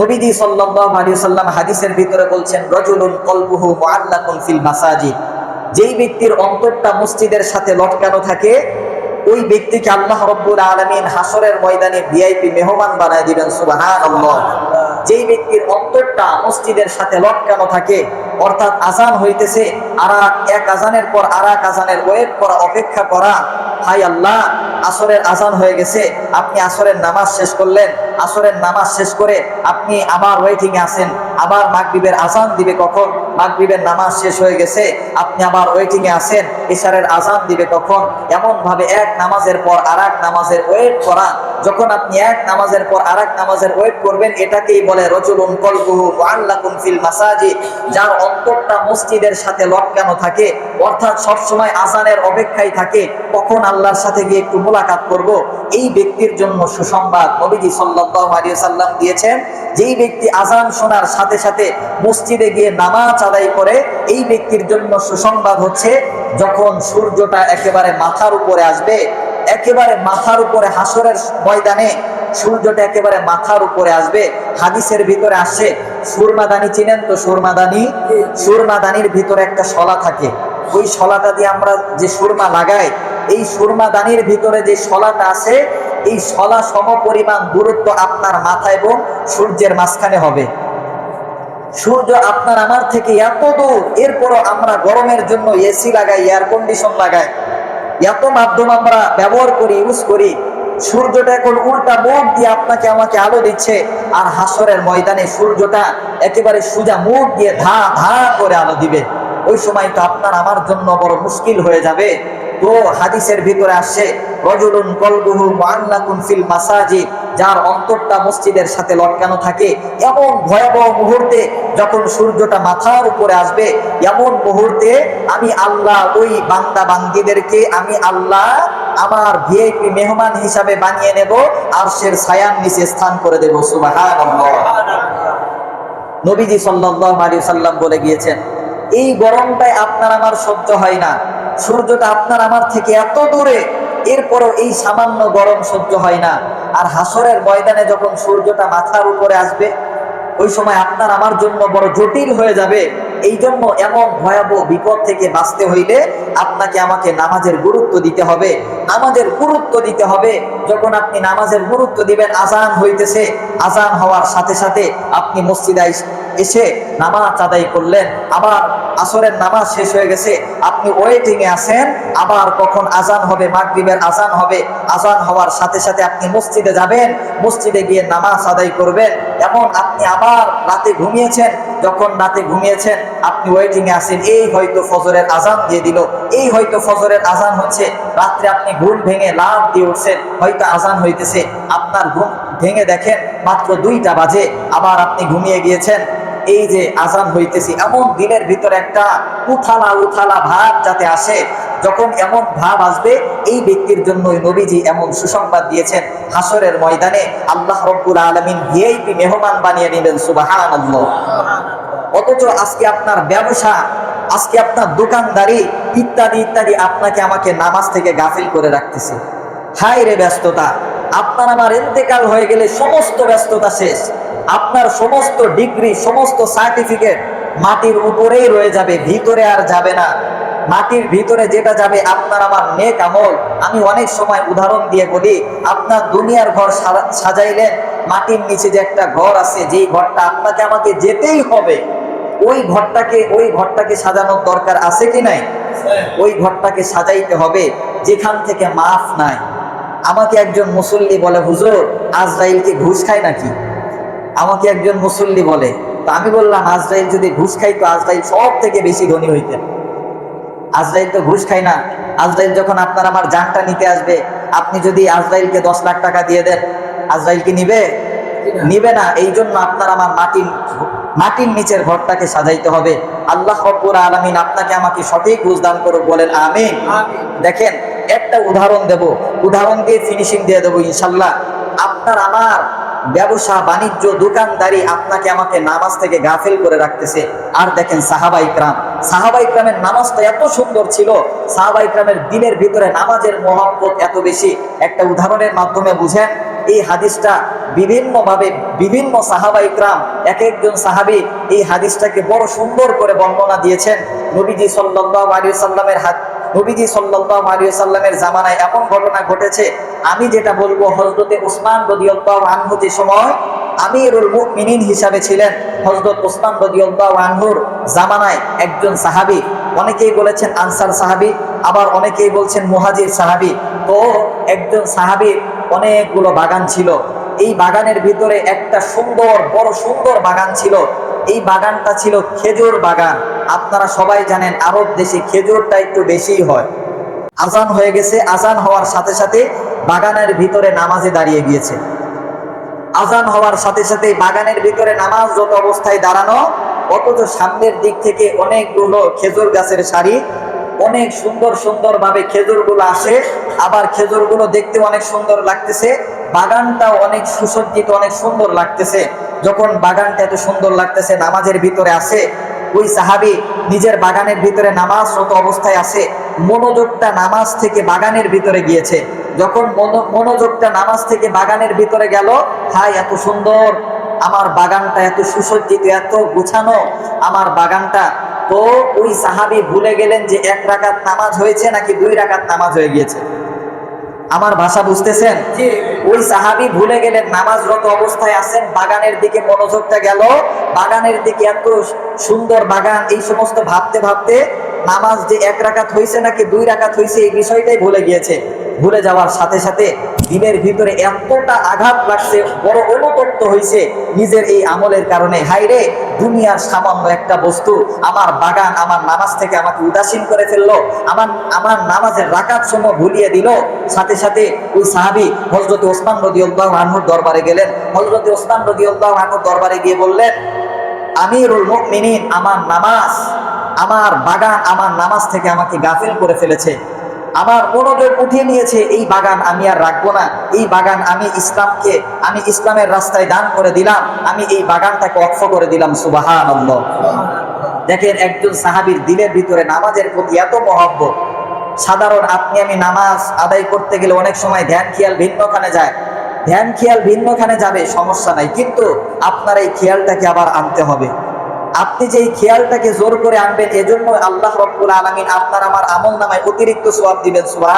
নবীজি সাল্লাল্লাহু আলাইহি সাল্লাম হাদিসের ভিতরে বলছেন, রজুলুন কলবুহু মুআল্লাকুন ফিল মাসাজিদ। যেই ব্যক্তির অন্তরটা মসজিদের সাথে লটকানো থাকে ওই ব্যক্তিকে আল্লাহ রব্বুল আলমিন হাসরের ময়দানে ভিআইপি মেহমান বানায় দিবেন, সুবহানাল্লাহ। যেই ব্যক্তির অন্তরটা মসজিদের সাথে লটকানো থাকে, অর্থাৎ আজান হইতেছে, আর এক আজানের পর আর এক আজানের ওয়েট করা, অপেক্ষা করা হাই আল্লাহ, আসরের আজান হয়ে গেছে, আপনি আসরের নামাজ শেষ করলেন, আসরের নামাজ শেষ করে আপনি আবার ওয়েটিং এ আছেন। আবার মাগরীবের আজান দিবে কখন? মাগরীবের নামাজ শেষ হয়ে গেছে, আপনি আবার ওয়েটিং এ আছেন ইশারের আজান দিবে কখন? এমনভাবে এক নামাজের পর আর নামাজের ওয়েট করা যখন আপনি এক নামাজের পর আর নামাজের ওয়েট করবেন, এটাকেই বলে রজুলুন কলবুহু মুআল্লাকুন ফিল মাসাজিদ, যার অন্তরটা মসজিদের সাথে লটকানো থাকে, অর্থাৎ সবসময় আজানের অপেক্ষায় থাকে, কখন আল্লাহর সাথে গিয়ে একটু মোলাকাত করব? এই ব্যক্তির জন্য সুসংবাদ নবীজি সাল্লাল্লাহু আলাইহি সাল্লাম দিয়েছেন, যেই ব্যক্তি আজান শোনার সাথে সাথে মসজিদে গিয়ে নামাজ আদায় করে, এই ব্যক্তির জন্য সুসংবাদ হচ্ছে, যখন সূর্যটা একেবারে মাথার উপরে আসবে একেবারে মাথার উপরে হাসরের ময়দানে সূর্যটা একেবারে মাথার উপরে আসবে। হাদিসের ভিতরে আসে সুরমাদানি চিনেন তো সুরমাদানি? সুরমাদানির ভিতরে একটা শলা থাকে। ওই শলাটা দিয়ে আমরা যে সুরমা লাগাই, এই সুরমা দানির ভিতরে যে শলাটা আছে, এই শলা সম পরিমাণ দূরত্ব আপনার মাথা এবং সূর্যের মাঝখানে হবে। সূর্য আপনার আমার থেকে এত দূর, এরপরও আমরা গরমের জন্য এসি লাগাই এয়ার কন্ডিশন লাগাই। এত মাধ্যম আমরা ব্যবহার করি ইউজ করি, সূর্যটা এখন উল্টা মুখ দিয়ে আপনাকে আমাকে আলো দিচ্ছে, আর হাসরের ময়দানে সূর্যটা একেবারে সোজা মুখ দিয়ে ধা ধা করে আলো দিবে। ওই সময় তো আপনার আমার জন্য বড় মুশকিল হয়ে যাবে। তো হাদিসের ভিতরে আসছে, রজুলুন কলবুহু মুআল্লাকুন ফিল মাসাজিদ। যার অন্তরটা মসজিদের সাথে লটকানো থাকে, এমন ভয়াবহ মুহূর্তে যখন সূর্যটা মাথার উপরে আসবে, এমন মুহূর্তে আমি আল্লাহ ওই বান্দা বান্দিদেরকে আমি আল্লাহ আমার ভিআইপি মেহমান হিসাবে বানিয়ে নেব আর সের ছায়ার নিচে স্থান করে দেব, সুবহানাল্লাহ। নবীজি সাল্লাল্লাহু আলাইহি সাল্লাম বলে গিয়েছেন, এই গরমটাই আপনার আমার সহ্য হয় না। সূর্যটা আপনার আমার থেকে এত দূরে, এরপরও এই সামান্য গরম সহ্য হয় না। আর হাসরের ময়দানে যখন সূর্যটা মাথার উপরে আসবে, ওই সময় আপনার আমার জন্য বড় জটিল হয়ে যাবে। এই জন্য এমন ভয়াবহ বিপদ থেকে বাঁচতে হইলে আপনাকে আমাকে নামাজের গুরুত্ব দিতে হবে। নামাজের গুরুত্ব দিতে হবে। যখন আপনি নামাজের গুরুত্ব দিবেন আজান হইতেছে। আজান হওয়ার সাথে সাথে আপনি মসজিদে এসে নামাজ আদায় করলেন, আবার আসরের নামাজ শেষ হয়ে গেছে, আপনি ওয়েটিং এ আছেন, আবার কখন আজান হবে, মাগরিবের আজান হবে, আজান হওয়ার সাথে সাথে আপনি মসজিদে যাবেন, মসজিদে গিয়ে নামাজ আদায় করবেন, এমন আপনি আবার রাতে ঘুমিয়েছেন, যখন রাতে ঘুমিয়েছেন, আপনি ওয়েটিং এ আছেন, এই হয়তো ফজরের আজান দিয়ে দিল, এই হয়তো ফজরের আজান হচ্ছে, রাত্রে আপনি ঘুম ভেঙে লাভ দিয়ে উঠছেন, হয়তো আজান হইতেছে, আপনার ঘুম ভেঙে দেখেন, মাত্র দুইটা বাজে, আবার আপনি ঘুমিয়ে গিয়েছেন এই যে আজান হইতেছি, এমন দিনের ভিতরে একটা উথালা উথালা ভাব যাতে আসে, যখন এমন ভাব আসবে, এই ব্যক্তির জন্য নবীজি এমন সুসংবাদ দিয়েছেন হাসরের ময়দানে। আল্লাহ রব্বুল আলমিন ভিআইপি মেহমান বানিয়ে নেবেন সুবাহান অথচ আজকে আপনার ব্যবসা, আজকে আপনার দোকানদারি ইত্যাদি ইত্যাদি আপনাকে আমাকে নামাজ থেকে গাফিল করে রাখতেছে। হাই রে ব্যস্ততা, আপনার আমার ইন্তেকাল হয়ে গেলে সমস্ত ব্যস্ততা শেষ। আপনার সমস্ত ডিগ্রি, সমস্ত সার্টিফিকেট মাটির উপরেই রয়ে যাবে, ভিতরে আর যাবে না। মাটির ভিতরে যেটা যাবে, আপনার আমার নেক আমল। আমি অনেক সময় উদাহরণ দিয়ে বলি, আপনার দুনিয়ার ঘর সাজাইলেন, মাটির নিচে যে একটা ঘর আছে, যেই ঘরটা আপনাকে আমাকে যেতেই হবে, ওই ঘরটাকে ওই ঘরটাকে সাজানোর দরকার আছে কি নাই? ওই ঘরটাকে সাজাইতে হবে, যেখান থেকে মাফ নাই। আমাকে একজন মুসল্লি বলে, হুজুর, আজরাইলকে ঘুষ খায় নাকি? আমাকে একজন মুসল্লি বলে তো আমি বললাম আজরাইল যদি ঘুষ খাইতো আজরাইল সব থেকে বেশি ধনী হইতেন। আজরাইল তো ঘুষ খায় না। আজরাইল যখন আপনার আমার জানটা নিতে আসবে আপনি যদি আজরাইলকে দশ লাখ টাকা দিয়ে দেন আজরাইল কি নিবে? নিবে না। এই জন্য আপনার আমার মাটির মাটির নিচের ঘরটাকে সাজাইতে হবে। আল্লাহ রব্বুর আলমিন আপনাকে আমাকে সঠিক বুঝ দান করুক বলেন আমিন। দেখেন একটা উদাহরণ দেব। উদাহরণ দিয়ে ফিনিশিং দিয়ে দেবো ইনশাল্লাহ আপনার আমার ব্যবসা, বাণিজ্য, দোকানদারি আপনাকে আমাকে নামাজ থেকে গাফিল করে রাখতেছে। আর দেখেন সাহাবা ইকরাম, সাহাবা ইকরামের নামাজটা এত সুন্দর ছিল, সাহাবা ইকরামের দিনের ভিতরে নামাজের মহব্বত এত বেশি। একটা উদাহরণের মাধ্যমে বুঝেন, এই হাদিসটা বিভিন্নভাবে বিভিন্ন সাহাবা ইকরাম, এক একজন সাহাবি এই হাদিসটাকে বড় সুন্দর করে বর্ণনা দিয়েছেন। নবীজি সাল্লাল্লাহু আলাইহি সাল্লামের হাত নবীজি সাল্লাল্লাহু আলাইহি সাল্লামের জামানায় এমন ঘটনা ঘটেছে, আমি যেটা বলব হযরতে উসমান রাদিয়াল্লাহু আনহু যে সময় আমিরুল মুমিনিন হিসাবে ছিলেন, হযরত উসমান রাদিয়াল্লাহু আনহুর জামানায় একজন সাহাবী, অনেকেই বলেছেন আনসার সাহাবী, আবার অনেকেই বলছেন মুহাজির সাহাবী। তো একজন সাহাবীর অনেকগুলো বাগান ছিল, এই বাগানের ভিতরে একটা সুন্দর, বড় সুন্দর বাগান ছিল এই বাগানটা ছিল খেজুর বাগান। আপনারা সবাই জানেন, আরব দেশে খেজুরটা একটু বেশিই হয়। আজান হয়ে গেছে, আজান হওয়ার সাথে সাথে বাগানের ভিতরে নামাজে দাঁড়িয়ে গিয়েছে। আজান হওয়ার সাথে সাথে বাগানের ভিতরে নামাজ যত অবস্থায় দাঁড়ানো, অথচ সামনের দিক থেকে অনেকগুলো খেজুর গাছের সারি, অনেক সুন্দর সুন্দর ভাবে খেজুরগুলো আসে। আবার খেজুরগুলো দেখতে অনেক সুন্দর লাগতেছে। বাগানটাও অনেক সুসজ্জিত, অনেক সুন্দর লাগতেছে। যখন বাগানটা এত সুন্দর লাগতেছে, নামাজের ভিতরে আসে ওই সাহাবি নিজের বাগানের ভিতরে নামাজরত অবস্থায় আছে, মনোযোগটা নামাজ থেকে বাগানের ভিতরে গিয়েছে। যখন মনো- মনোযোগটা নামাজ থেকে বাগানের ভিতরে গেল হাই এত সুন্দর! আমার বাগানটা এত সুসজ্জিত, এত গুছানো, আমার বাগানটা। তো ওই সাহাবি ভুলে গেলেন যে এক রাকাত নামাজ হয়েছে নাকি দুই রাকাত নামাজ হয়ে গিয়েছে। আমার ভাষা বুঝতেছেন? ওই সাহাবি ভুলে গেলেন, নামাজরত অবস্থায় আছেন, বাগানের দিকে মনোযোগটা গেল। বাগানের দিকে এত সুন্দর বাগান, এই সমস্ত ভাবতে ভাবতে নামাজ যে এক রাকাত হয়েছে নাকি দুই রাকাত হয়েছে এই বিষয়টাই ভুলে গিয়েছে। ভুলে যাওয়ার সাথে সাথে দিনের ভিতরে এতটা আঘাত লাগছে, বড় অনুতপ্ত হয়েছে নিজের এই আমলের কারণে। হাইরে দুনিয়ার সামান্য একটা বস্তু আমার বাগান, আমার নামাজ থেকে আমাকে উদাসীন করে ফেলল, আমার আমার নামাজের রাকাত সময় ভুলিয়ে দিল। সাথে সাথে ওই সাহাবি হজরত ওসমান রদি উল্লাহ আনহুর দরবারে গেলেন। হজরত ওসমান রদি উল্লাহ আনহুর দরবারে গিয়ে বললেন, আমিরুল মুমিনিন, আমার নামাজ, আমার বাগান, আমার নামাজ থেকে আমাকে গাফিল করে ফেলেছে। আমার মনোযোগ উঠিয়ে নিয়েছে, এই বাগান আমি আর রাখব না। এই বাগান আমি ইসলামকে, আমি ইসলামের রাস্তায় দান করে দিলাম। আমি এই বাগানটাকে অক্ষ করে দিলাম সুবাহান দেখেন একজন সাহাবীর দিলের ভিতরে নামাজের প্রতি এত মহব্বত। সাধারণ আপনি আমি নামাজ আদায় করতে গেলে অনেক সময় ধ্যান খেয়াল ভিন্নখানে যায়। ধ্যান খেয়াল ভিন্নখানে যাবে, সমস্যা নাই। কিন্তু আপনার এই খেয়ালটাকে আবার আনতে হবে। আপনি যে খেয়ালটাকে জোর করে আনবেন এজন্য আল্লাহ রব্বুল আলমিন আপনার আমার আমল নামায় অতিরিক্ত সোয়াব দিবেন সুবাহ